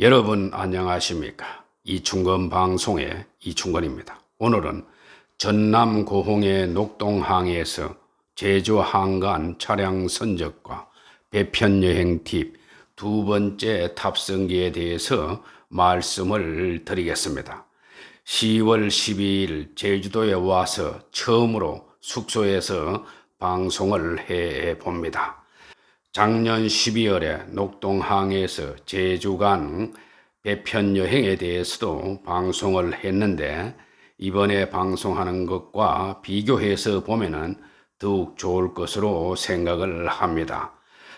여러분 안녕하십니까? 이충건 방송의 이충건입니다. 오늘은 전남 고흥의 녹동항에서 제주 항간 차량 선적과 배편 여행 팁 두 번째 탑승기에 대해서 말씀을 드리겠습니다. 10월 12일 제주도에 와서 처음으로 숙소에서 방송을 해 봅니다. 작년 12월에 녹동항에서 제주 간 배편 여행에 대해서도 방송을 했는데 이번에 방송하는 것과 비교해서 보면은 더욱 좋을 것으로 생각을 합니다.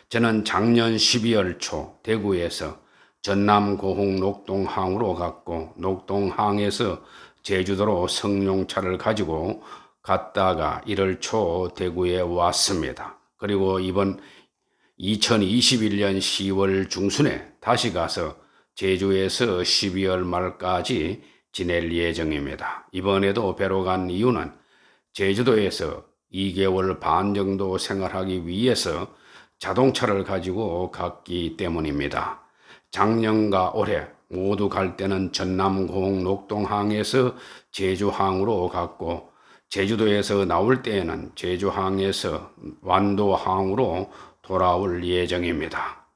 저는 작년 12월 초 대구에서 전남 고흥 녹동항으로 갔고 녹동항에서 제주도로 성룡차를 가지고 갔다가 1월 초 대구에 왔습니다. 그리고 이번 2021년 10월 중순에 다시 가서 제주에서 12월 말까지 지낼 예정입니다. 이번에도 배로 간 이유는 제주도에서 2개월 반 정도 생활하기 위해서 자동차를 가지고 갔기 때문입니다. 작년과 올해 모두 갈 때는 전남공 녹동항에서 제주항으로 갔고 제주도에서 나올 때에는 제주항에서 완도항으로 돌아올 예정입니다.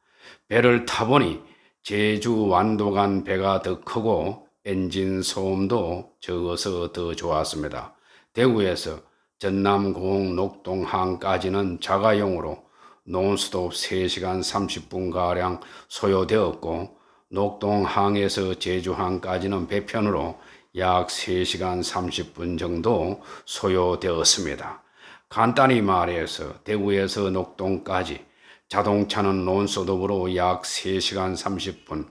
배를 타보니 제주 완도 간 배가 더 크고 엔진 소음도 적어서 더 좋았습니다. 대구에서 전남공 녹동항까지는 자가용으로 논스톱 3시간 30분가량 소요되었고 녹동항에서 제주항까지는 배편으로 약 3시간 30분 정도 소요되었습니다. 간단히 말해서 대구에서 녹동까지 자동차는 논소독으로 약 3시간 30분,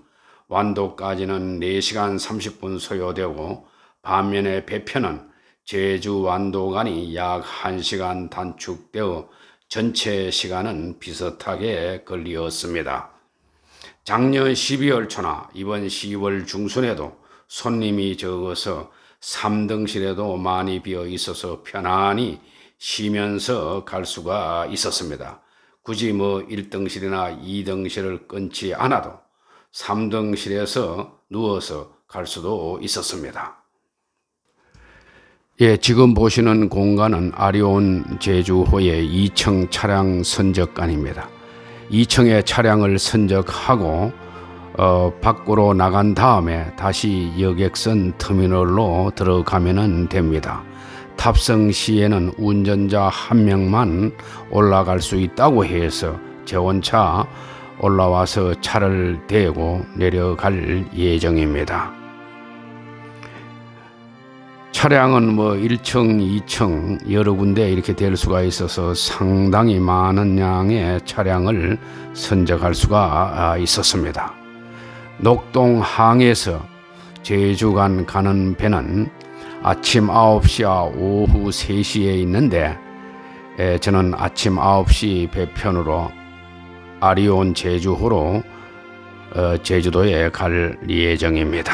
완도까지는 4시간 30분 소요되고 반면에 배편은 제주 완도 간이 약 1시간 단축되어 전체 시간은 비슷하게 걸리었습니다. 작년 12월 초나 이번 10월 중순에도 손님이 적어서 3등실에도 많이 비어 있어서 편안히 쉬면서 갈 수가 있었습니다. 굳이 뭐 1등실이나 2등실을 끊지 않아도 3등실에서 누워서 갈 수도 있었습니다. 예, 지금 보시는 공간은 아리온 제주호의 2층 차량 선적관입니다. 2층에 차량을 선적하고 어, 밖으로 나간 다음에 다시 여객선 터미널로 들어가면 됩니다. 탑승 시에는 운전자 한 명만 올라갈 수 있다고 해서 제 혼자 올라와서 차를 대고 내려갈 예정입니다. 차량은 뭐 1층, 2층 여러 군데 이렇게 될 수가 있어서 상당히 많은 양의 차량을 선적할 수가 있었습니다. 녹동 항에서 제주간 가는 배는 아침 9시와 오후 3시에 있는데 저는 아침 9시 배편으로 아리온 제주호로 어, 제주도에 갈 예정입니다.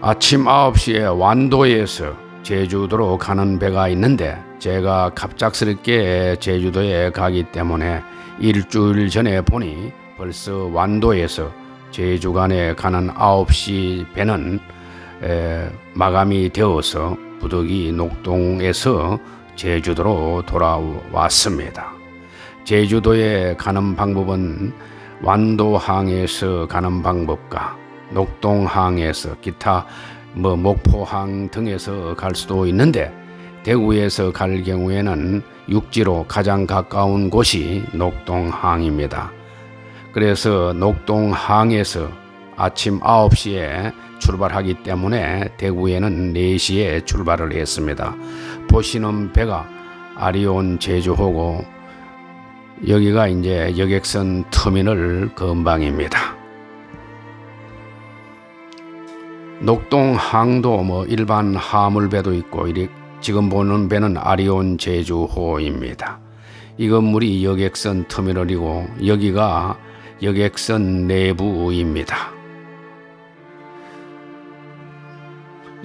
아침 9시에 완도에서 제주도로 가는 배가 있는데 제가 갑작스럽게 제주도에 가기 때문에 일주일 전에 보니 벌써 완도에서 제주간에 가는 9시 배는 에, 마감이 되어서 부득이 녹동에서 제주도로 돌아왔습니다. 제주도에 가는 방법은 완도항에서 가는 방법과 녹동항에서 기타 뭐 목포항 등에서 갈 수도 있는데 대구에서 갈 경우에는 육지로 가장 가까운 곳이 녹동항입니다. 그래서 녹동항에서 아침 9시에 출발하기 때문에 대구에는 4시에 출발을 했습니다. 보시는 배가 아리온 제주호고 여기가 이제 여객선 터미널 근방입니다. 녹동항도 뭐 일반 화물배도 있고 지금 보는 배는 아리온 제주호입니다. 이 건물이 여객선 터미널이고 여기가 여객선 내부입니다.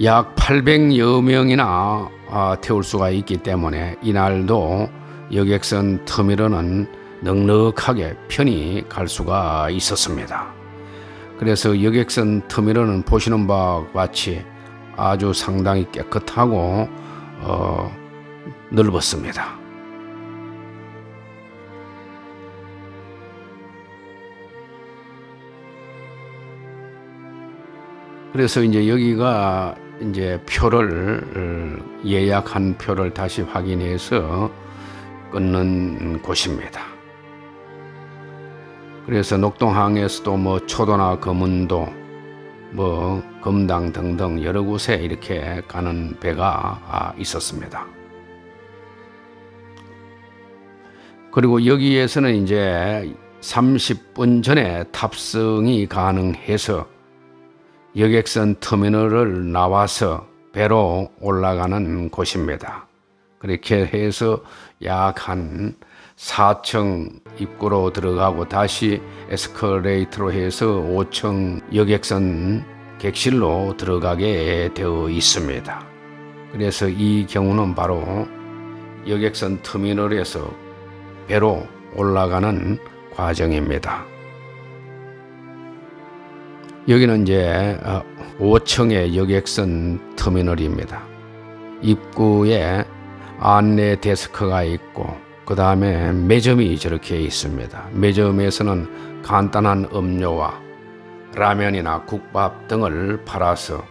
약 800여 명이나 아, 태울 수가 있기 때문에 이날도 여객선 터미널은 넉넉하게 편히 갈 수가 있었습니다. 그래서 여객선 터미널은 보시는 바와 같이 아주 상당히 깨끗하고 어, 넓었습니다. 그래서 이제 여기가 이제 표를 어, 예약한 표를 다시 확인해서 끊는 곳입니다. 그래서 녹동항에서도 뭐 초도나 검은도 뭐 검당 등등 여러 곳에 이렇게 가는 배가 아, 있었습니다. 그리고 여기에서는 이제 30분 전에 탑승이 가능해서 여객선 터미널을 나와서 배로 올라가는 곳입니다. 그렇게 해서 약 한 4층 입구로 들어가고 다시 에스컬레이터로 해서 5층 여객선 객실로 들어가게 되어 있습니다. 그래서 이 경우는 바로 여객선 터미널에서 배로 올라가는 과정입니다. 여기는 이제 5층의 여객선 터미널입니다. 입구에 안내 데스크가 있고 그 다음에 매점이 저렇게 있습니다. 매점에서는 간단한 음료와 라면이나 국밥 등을 팔아서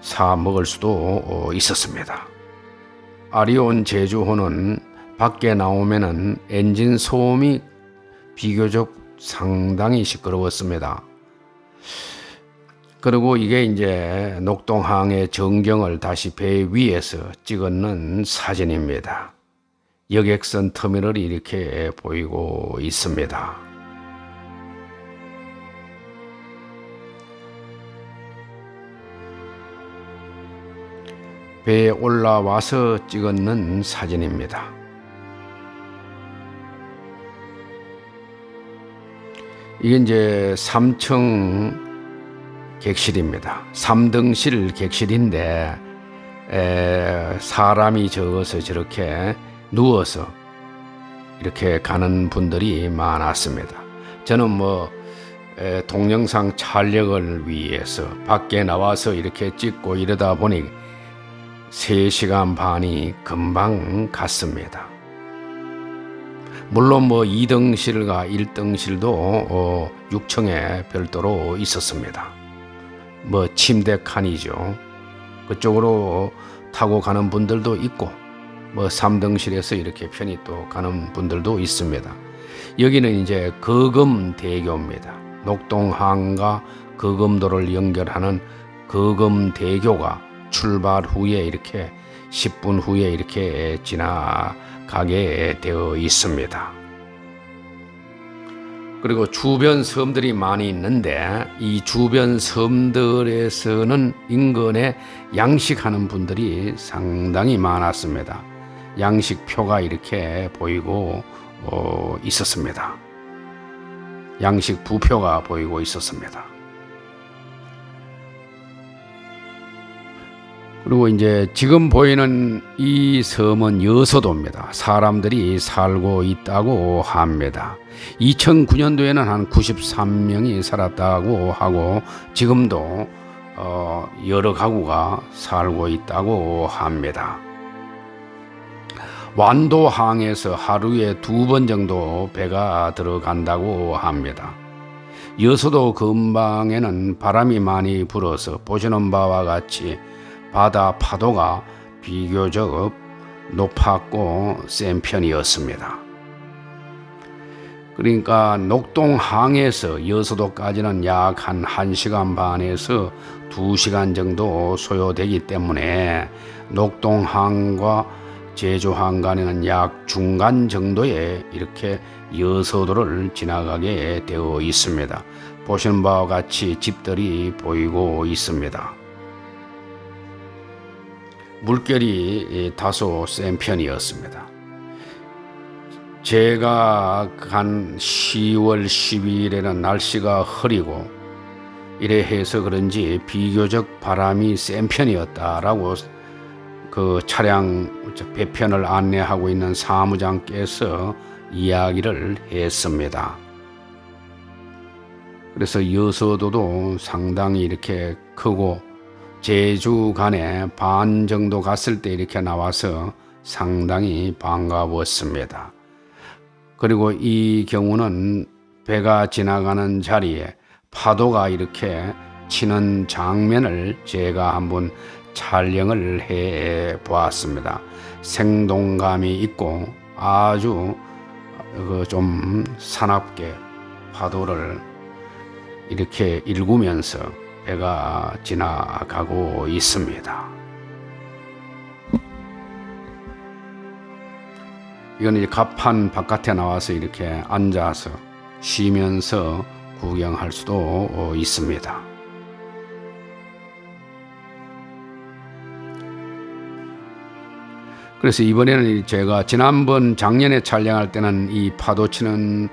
사 먹을 수도 있었습니다. 아리온 제주호는 밖에 나오면은 엔진 소음이 비교적 상당히 시끄러웠습니다. 그리고 이게 이제 녹동항의 전경을 다시 배 위에서 찍었는 사진입니다. 여객선 터미널이 이렇게 보이고 있습니다. 배에 올라와서 찍었는 사진입니다. 이게 이제 3층 객실입니다. 3등실 객실인데 에, 사람이 적어서 저렇게 누워서 이렇게 가는 분들이 많았습니다. 저는 뭐 에, 동영상 촬영을 위해서 밖에 나와서 이렇게 찍고 이러다 보니 3시간 반이 금방 갔습니다. 물론 뭐 2등실과 1등실도 어, 6층에 별도로 있었습니다. 뭐 침대 칸이죠. 그쪽으로 타고 가는 분들도 있고 뭐 3등실에서 이렇게 편히 또 가는 분들도 있습니다. 여기는 이제 거금대교입니다. 녹동항과 거금도를 연결하는 거금대교가 출발 후에 이렇게 10분 후에 이렇게 지나가게 되어 있습니다. 그리고 주변 섬들이 많이 있는데 이 주변 섬들에서는 인근에 양식하는 분들이 상당히 많았습니다. 양식표가 이렇게 보이고 어, 있었습니다. 양식 부표가 보이고 있었습니다. 그리고 이제 지금 보이는 이 섬은 여서도입니다. 사람들이 살고 있다고 합니다. 2009년도에는 한 93명이 살았다고 하고 지금도 어 여러 가구가 살고 있다고 합니다. 완도항에서 하루에 두 번 정도 배가 들어간다고 합니다. 여서도 근방에는 바람이 많이 불어서 보시는 바와 같이 바다 파도가 비교적 높았고 센 편이었습니다. 그러니까 녹동항에서 여수도까지는 약 한 1시간 반에서 2시간 정도 소요되기 때문에 녹동항과 제주항 간에는 약 중간 정도에 이렇게 여서도를 지나가게 되어 있습니다. 보시는 바와 같이 집들이 보이고 있습니다. 물결이 다소 센 편이었습니다. 제가 간 10월 12일에는 날씨가 흐리고 이래 해서 그런지 비교적 바람이 센 편이었다라고 그 차량 배편을 안내하고 있는 사무장께서 이야기를 했습니다. 그래서 여서도도 상당히 이렇게 크고 제주 간에 반 정도 갔을 때 이렇게 나와서 상당히 반가웠습니다. 그리고 이 경우는 배가 지나가는 자리에 파도가 이렇게 치는 장면을 제가 한번 촬영을 해 보았습니다. 생동감이 있고 아주 그좀 사납게 파도를 이렇게 일구면서 배가 지나가고 있습니다. 이건 이제 갑판 바깥에 나와서 이렇게 앉아서 쉬면서 구경할 수도 있습니다. 그래서 이번에는 제가 지난번 작년에 촬영할 때는 이 파도 치는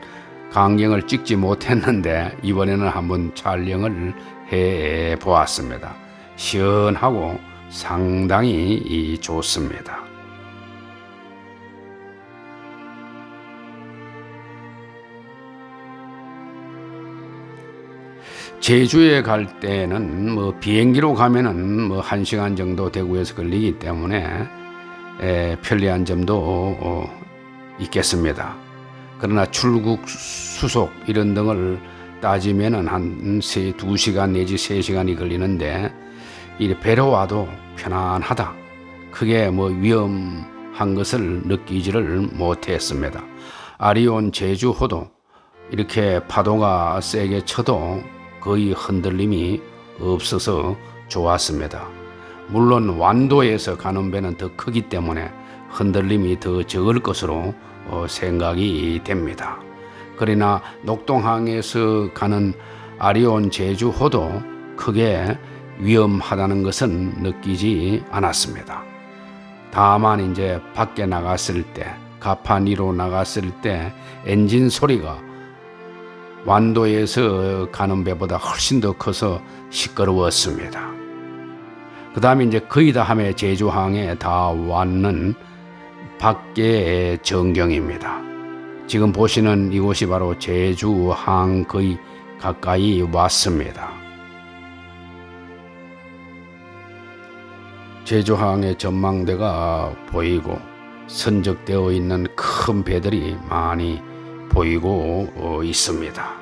광경을 찍지 못했는데 이번에는 한번 촬영을 해 보았습니다. 시원하고 상당히 좋습니다. 제주에 갈 때는 뭐 비행기로 가면은 뭐한 시간 정도 대구에서 걸리기 때문에 에, 편리한 점도 어, 있겠습니다. 그러나 출국 수속 이런 등을 따지면은 한 세, 두 시간 내지 세 시간이 걸리는데 이 배로 와도 편안하다. 크게 뭐 위험한 것을 느끼지를 못했습니다. 아리온 제주호도 이렇게 파도가 세게 쳐도 거의 흔들림이 없어서 좋았습니다. 물론 완도에서 가는 배는 더 크기 때문에 흔들림이 더 적을 것으로 어, 생각이 됩니다. 그러나 녹동항에서 가는 아리온 제주호도 크게 위험하다는 것은 느끼지 않았습니다. 다만 이제 밖에 나갔을 때, 가판위로 나갔을 때 엔진 소리가 완도에서 가는 배보다 훨씬 더 커서 시끄러웠습니다. 그 다음에 이제 거의 다 함에 제주항에 다 왔는 밖의 전경입니다. 지금 보시는 이곳이 바로 제주 항 거의 가까이 왔습니다. 제주항의 전망대가 보이고 선적되어 있는 큰 배들이 많이 보이고 어, 있습니다.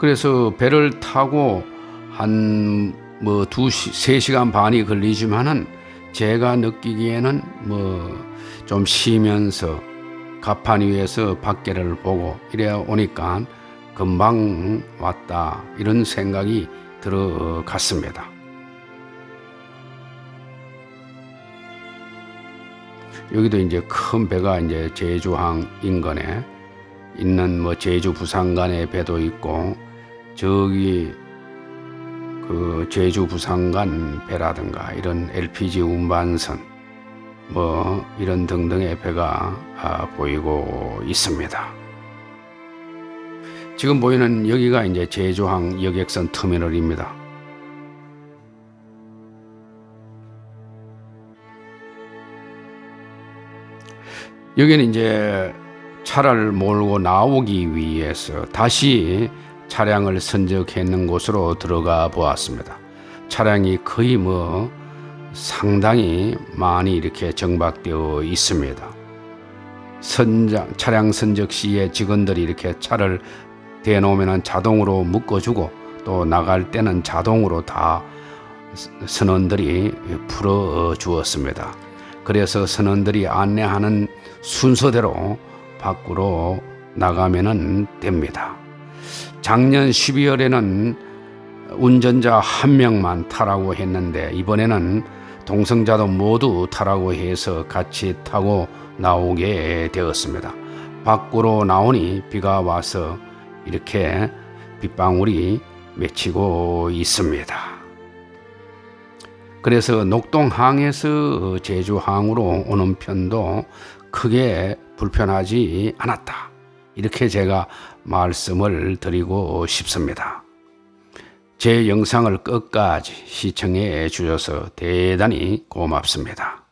그래서 배를 타고 한 뭐 두, 세 시간 반이 걸리지만은 제가 느끼기에는 뭐 좀 쉬면서 가판 위에서 밖에를 보고 이래 오니까 금방 왔다 이런 생각이 들어갔습니다. 여기도 이제 큰 배가 이제 제주항 인근에 있는 뭐 제주 부산 간의 배도 있고 저기 그 제주 부산 간 배라든가 이런 LPG 운반선 뭐 이런 등등의 배가 아, 보이고 있습니다. 지금 보이는 여기가 이제 제주항 여객선 터미널입니다. 여기는 이제 차를 몰고 나오기 위해서 다시 차량을 선적했는 곳으로 들어가 보았습니다. 차량이 거의 뭐 상당히 많이 이렇게 정박되어 있습니다. 선장, 차량 선적 시에 직원들이 이렇게 차를 대놓으면 자동으로 묶어주고 또 나갈 때는 자동으로 다 선원들이 풀어 주었습니다. 그래서 선원들이 안내하는 순서대로 밖으로 나가면 됩니다. 작년 12월에는 운전자 한 명만 타라고 했는데 이번에는 동성자도 모두 타라고 해서 같이 타고 나오게 되었습니다. 밖으로 나오니 비가 와서 이렇게 빗방울이 맺히고 있습니다. 그래서 녹동항에서 제주항으로 오는 편도 크게 불편하지 않았다. 이렇게 제가 말씀을 드리고 싶습니다. 제 영상을 끝까지 시청해 주셔서 대단히 고맙습니다.